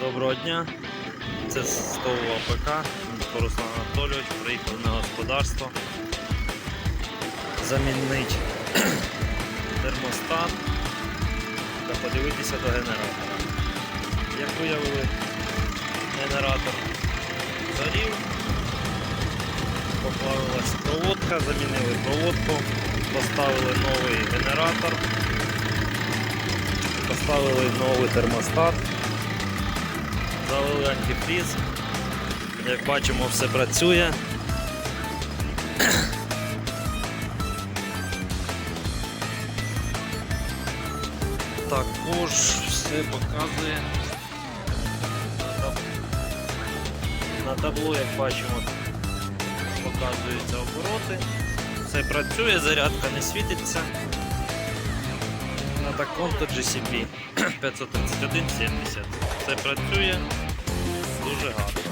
Доброго дня. Це з ТОВ АПК. Руслан Анатолійович приїхав на господарство. Замінити термостат та подивитися до генератора. Як виявили, генератор згорів, поплавилась проводка, замінили проводку, поставили новий генератор, поставили новий термостат. Залили антифріз. Як бачимо, все працює. Також все показує. На таб- табло, як бачимо, показуються обороти. Все працює, зарядка не світиться. На такому-то GCP 531.70. Все працює 都是好的。